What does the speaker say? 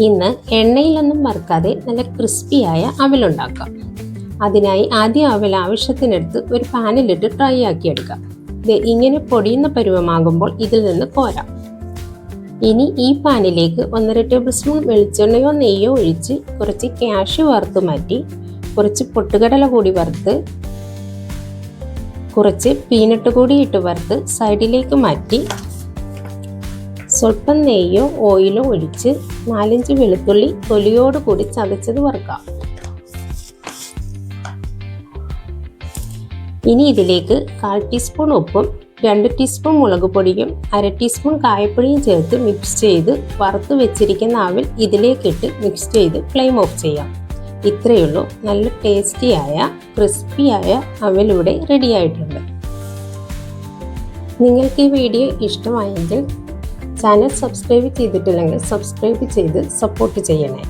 ഇന്ന് എണ്ണയിലൊന്നും വറുക്കാതെ നല്ല ക്രിസ്പിയായ അവലുണ്ടാക്കാം അതിനായി ആദ്യം അവൽ ആവശ്യത്തിനെടുത്ത് ഒരു പാനിലിട്ട് ഡ്രൈ ആക്കിയെടുക്കാം ഇത് ഇങ്ങനെ പൊടിയുന്ന പരുവമാകുമ്പോൾ ഇതിൽ നിന്ന് കോരാം. ഇനി ഈ പാനിലേക്ക് ഒന്നര ടേബിൾ സ്പൂൺ വെളിച്ചെണ്ണയോ നെയ്യോ ഒഴിച്ച് കുറച്ച് ക്യാഷ് വറുത്ത് മാറ്റി കുറച്ച് പൊട്ടുകടല കൂടി വറുത്ത് കുറച്ച് പീനട്ട് കൂടി ഇട്ട് വറുത്ത് സൈഡിലേക്ക് മാറ്റി സ്വല്പം നെയ്യോ ഓയിലോ ഒഴിച്ച് നാലഞ്ച് വെളുത്തുള്ളി തൊലിയോട് കൂടി ചതച്ചത് വറുക്കാം. ഇനി ഇതിലേക്ക് കാൽ ടീസ്പൂൺ ഉപ്പും രണ്ട് ടീസ്പൂൺ മുളക് പൊടിയും അര ടീസ്പൂൺ കായപ്പൊടിയും ചേർത്ത് മിക്സ് ചെയ്ത് വറുത്ത് വെച്ചിരിക്കുന്ന ആവിൽ ഇതിലേക്കിട്ട് മിക്സ് ചെയ്ത് ഫ്ലെയിം ഓഫ് ചെയ്യാം. ഇത്രയുള്ളൂ. നല്ല ടേസ്റ്റിയായ ക്രിസ്പിയായ അവലിവിടെ റെഡിയായിട്ടുണ്ട് നിങ്ങൾക്ക് ഈ വീഡിയോ ഇഷ്ടമായെങ്കിൽ ചാനൽ സബ്സ്ക്രൈബ് ചെയ്തിട്ടില്ലെങ്കിൽ സബ്സ്ക്രൈബ് ചെയ്ത് സപ്പോർട്ട് ചെയ്യണേ.